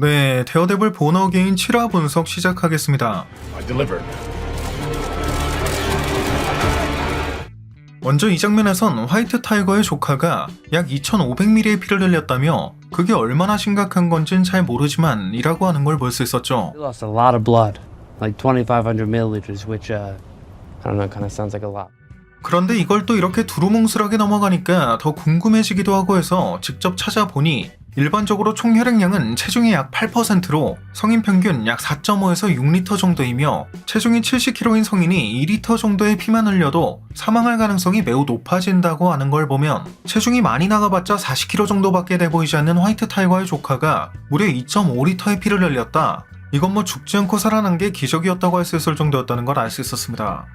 네, 데어데블 보너 게인 7화 분석 시작하겠습니다. I delivered. 먼저 이 장면에선 화이트 타이거의 조카가 약 2,500ml의 피를 흘렸다며 그게 얼마나 심각한 건진 잘 모르지만 이라고 하는 걸 볼 수 있었죠. He lost a lot of blood, like 2,500 milliliters, which, uh, I don't know, kind of sounds like a lot. 그런데 이걸 또 이렇게 두루뭉술하게 넘어가니까 더 궁금해지기도 하고 해서 직접 찾아보니 일반적으로 총 혈액량은 체중의 약 8%로 성인 평균 약 4.5에서 6리터 정도이며 체중이 70kg인 성인이 2리터 정도의 피만 흘려도 사망할 가능성이 매우 높아진다고 하는 걸 보면 체중이 많이 나가봤자 40kg 정도밖에 돼 보이지 않는 화이트 타이거의 조카가 무려 2.5리터의 피를 흘렸다. 이건 뭐 죽지 않고 살아난 게 기적이었다고 할 수 있을 정도였다는 걸 알 수 있었습니다.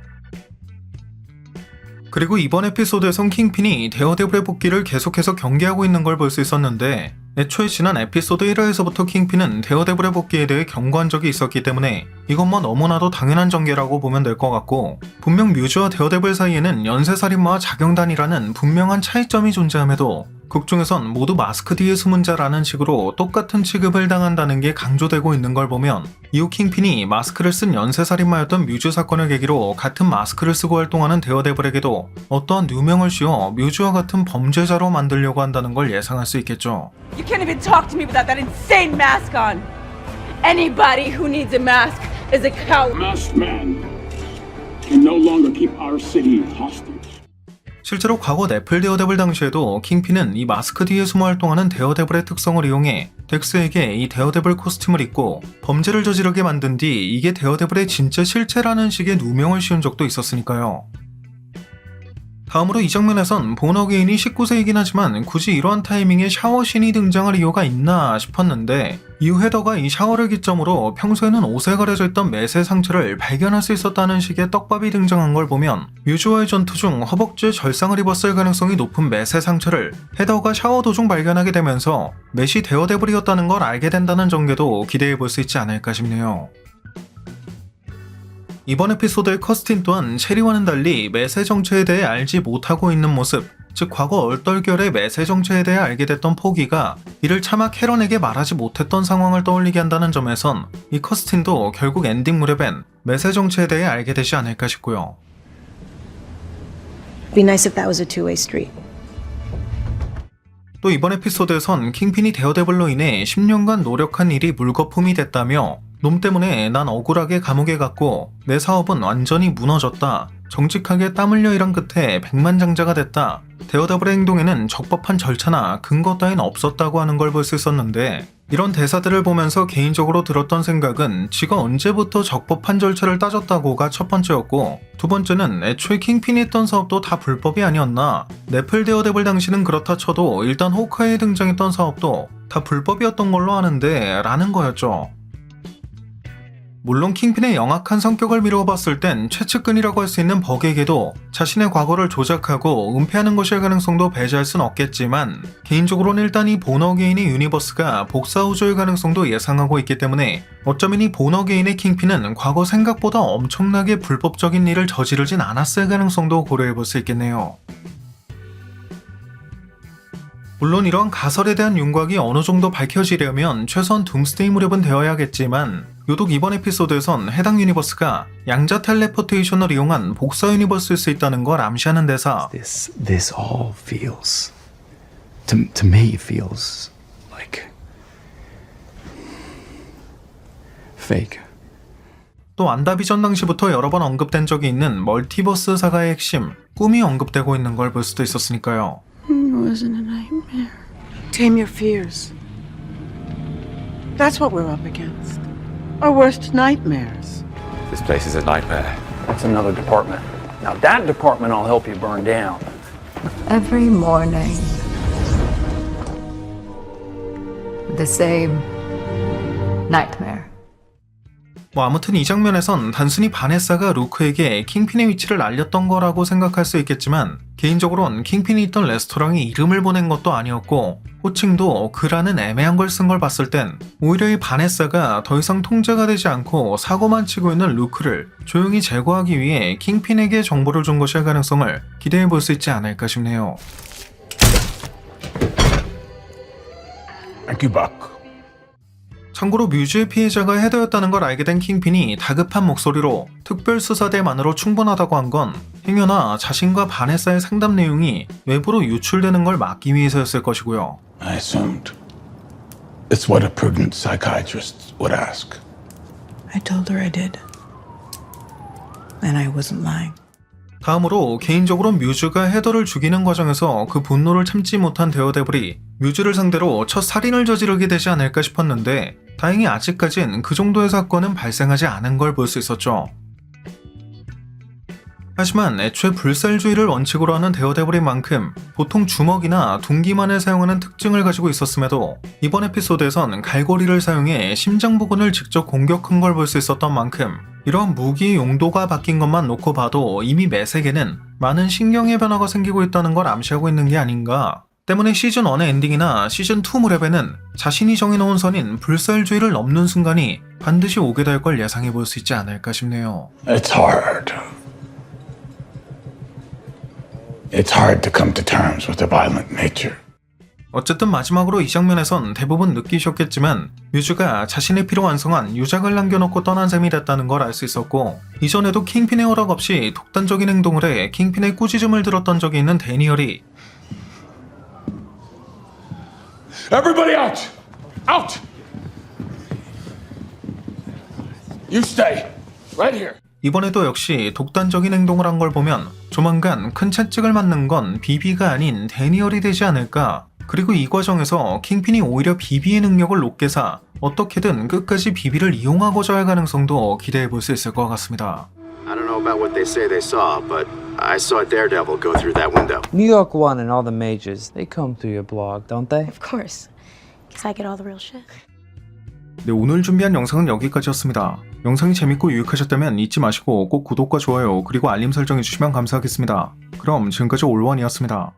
그리고 이번 에피소드에선 킹핀이 데어데블의 복귀를 계속해서 경계하고 있는 걸 볼 수 있었는데 애초에 지난 에피소드 1화에서부터 킹핀은 데어데블의 복귀에 대해 경고한 적이 있었기 때문에 이건 뭐 너무나도 당연한 전개라고 보면 될 것 같고 분명 뮤즈와 데어데블 사이에는 연쇄살인마와 자경단이라는 분명한 차이점이 존재함에도 극 중에선 모두 마스크 뒤에 숨은 자라는 식으로 똑같은 취급을 당한다는 게 강조되고 있는 걸 보면 이후 킹핀이 마스크를 쓴 연쇄살인마였던 뮤즈 사건을 계기로 같은 마스크를 쓰고 활동하는 데어데블에게도 어떠한 누명을 씌워 뮤즈와 같은 범죄자로 만들려고 한다는 걸 예상할 수 있겠죠. You can't even talk to me without that insane mask on. Anybody who needs a mask is a coward. Masked man can no longer keep our city hostage. 실제로 과거 넷플 데어데블 당시에도 킹핀은 이 마스크 뒤에 숨어 활동하는 데어데블의 특성을 이용해 덱스에게 이 데어데블 코스튬을 입고 범죄를 저지르게 만든 뒤 이게 데어데블의 진짜 실체라는 식의 누명을 씌운 적도 있었으니까요. 다음으로 이 장면에선 보너게인이 19세이긴 하지만 굳이 이러한 타이밍에 샤워신이 등장할 이유가 있나 싶었는데 이후 헤더가 이 샤워를 기점으로 평소에는 옷에 가려져 있던 매세 상처를 발견할 수 있었다는 식의 떡밥이 등장한 걸 보면 뮤즈와의 전투 중 허벅지에 절상을 입었을 가능성이 높은 매세 상처를 헤더가 샤워 도중 발견하게 되면서 맷이 데어데블이었다는 걸 알게 된다는 전개도 기대해 볼 수 있지 않을까 싶네요. 이번 에피소드의 커스틴 또한 체리와는 달리 매세 정체에 대해 알지 못하고 있는 모습, 즉 과거 얼떨결에 매세 정체에 대해 알게 됐던 포기가 이를 차마 캐런에게 말하지 못했던 상황을 떠올리게 한다는 점에선 이 커스틴도 결국 엔딩 무렵엔 매세 정체에 대해 알게 되지 않을까 싶고요. Be nice if that was a two-way street. 또 이번 에피소드에선 킹핀이 데어데블로 인해 10년간 노력한 일이 물거품이 됐다며 놈 때문에 난 억울하게 감옥에 갔고 내 사업은 완전히 무너졌다. 정직하게 땀 흘려 일한 끝에 백만장자가 됐다. 데어데블의 행동에는 적법한 절차나 근거 따윈 없었다고 하는 걸 볼 수 있었는데 이런 대사들을 보면서 개인적으로 들었던 생각은 지가 언제부터 적법한 절차를 따졌다고가 첫 번째였고 두 번째는 애초에 킹핀이 했던 사업도 다 불법이 아니었나 네플 데어데블 당시는 그렇다 쳐도 일단 호카에 등장했던 사업도 다 불법이었던 걸로 아는데 라는 거였죠. 물론 킹핀의 영악한 성격을 미루어 봤을 땐 최측근이라고 할 수 있는 버게에게도 자신의 과거를 조작하고 은폐하는 것일 가능성도 배제할 순 없겠지만 개인적으로는 일단 이 보너게인의 유니버스가 복사우조일 가능성도 예상하고 있기 때문에 어쩌면 이 보너게인의 킹핀은 과거 생각보다 엄청나게 불법적인 일을 저지르진 않았을 가능성도 고려해 볼 수 있겠네요. 물론 이런 가설에 대한 윤곽이 어느 정도 밝혀지려면 최소한 둠스데이 무렵은 되어야겠지만 유독 이번 에피소드에선 해당 유니버스가 양자 텔레포테이션을 이용한 복사 유니버스일 수 있다는 걸 암시하는 대사 this this all feels to to me feels like fake. 또 안다비전 당시부터 여러 번 언급된 적이 있는 멀티버스 사가의 핵심 꿈이 언급되고 있는 걸 볼 수도 있었으니까요. It wasn't a nightmare. Tame your fears. That's what we're up against. Our worst nightmares. This place is a nightmare. That's another department. Now that department I'll help you burn down. Every morning, the same nightmare. 뭐 아무튼 이 장면에선 단순히 바네사가 루크에게 킹핀의 위치를 알렸던 거라고 생각할 수 있겠지만 개인적으론 킹핀이 있던 레스토랑에 이름을 보낸 것도 아니었고 호칭도 그라는 애매한 걸 쓴 걸 봤을 땐 오히려 이 바네사가 더 이상 통제가 되지 않고 사고만 치고 있는 루크를 조용히 제거하기 위해 킹핀에게 정보를 준 것일 가능성을 기대해 볼 수 있지 않을까 싶네요. 참고로 뮤즈의 피해자가 헤더였다는 걸 알게 된 킹핀이 다급한 목소리로 특별수사대만으로 충분하다고 한 건 행여나 자신과 바네사의 상담 내용이 외부로 유출되는 걸 막기 위해서였을 것이고요. I assumed. It's what a prudent psychiatrist would ask. I told her I did. And I wasn't lying. 다음으로 개인적으로 뮤즈가 헤더를 죽이는 과정에서 그 분노를 참지 못한 데어데블이 뮤즈를 상대로 첫 살인을 저지르게 되지 않을까 싶었는데 다행히 아직까진 그 정도의 사건은 발생하지 않은 걸 볼 수 있었죠. 하지만 애초에 불살주의를 원칙으로 하는 데어데블인 만큼 보통 주먹이나 둔기만을 사용하는 특징을 가지고 있었음에도 이번 에피소드에선 갈고리를 사용해 심장 부근을 직접 공격한 걸 볼 수 있었던 만큼 이러한 무기의 용도가 바뀐 것만 놓고 봐도 이미 매세계는 많은 신경의 변화가 생기고 있다는 걸 암시하고 있는 게 아닌가 때문에 시즌 1의 엔딩이나 시즌 2 무렵에는 자신이 정해놓은 선인 불살주의를 넘는 순간이 반드시 오게 될 걸 예상해 볼 수 있지 않을까 싶네요. It's hard. It's hard to come to terms with a violent nature. 어쨌든 마지막으로 이 장면에선 대부분 느끼셨겠지만 뮤즈가 자신의 피로 완성한 유작을 남겨놓고 떠난 셈이 됐다는 걸 알 수 있었고 이전에도 킹핀의 허락 없이 독단적인 행동을 해 킹핀의 꾸짖음을 들었던 적이 있는 데니얼이 Everybody out! Out! You stay. Right here. 이번에도 역시 독단적인 행동을 한 걸 보면 조만간 큰 채찍을 맞는 건 비비가 아닌 데니얼이 되지 않을까 그리고 이 과정에서 킹핀이 오히려 비비의 능력을 높게 사 어떻게든 끝까지 비비를 이용하고자 할 가능성도 기대해 볼 수 있을 것 같습니다. I don't know about what they say they saw, but I saw Daredevil go through that window. New York One and all the majors, they come through your blog, don't they? Of course. Because I get all the real shit. 네, 오늘 준비한 영상은 여기까지였습니다. 영상이 재밌고 유익하셨다면 잊지 마시고 꼭 구독과 좋아요 그리고 알림 설정 해 주시면 감사하겠습니다. 그럼 지금까지 올원이었습니다.